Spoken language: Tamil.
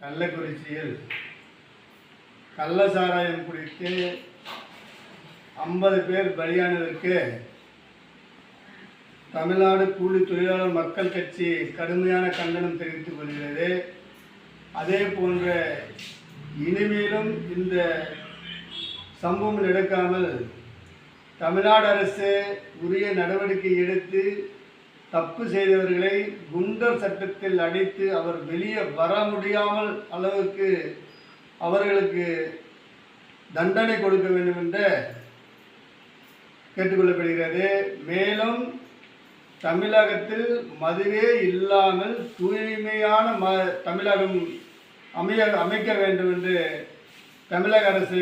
கள்ளக்குறிச்சியில் கள்ள சாராயம் குடித்து ஐம்பது பேர் பலியானதற்கு தமிழ்நாடு கூலி தொழிலாளர் மக்கள் கட்சி கடுமையான கண்டனம் தெரிவித்துக் கொள்கிறது. அதே போன்ற இனிமேலும் இந்த சம்பவம் நடக்காமல் தமிழ்நாடு அரசு உரிய நடவடிக்கை எடுத்து தப்பு செய்தவர்களை குண்டர் சட்டத்தில் அடித்து அவர் வெளியே வர முடியாமல் அளவுக்கு அவர்களுக்கு தண்டனை கொடுக்க வேண்டும் என்று கேட்டுக்கொள்ளப்படுகிறது. மேலும் தமிழகத்தில் மதுவே இல்லாமல் தூய்மையான ம தமிழகம் அமைய அமைக்க வேண்டும் என்று தமிழக அரசு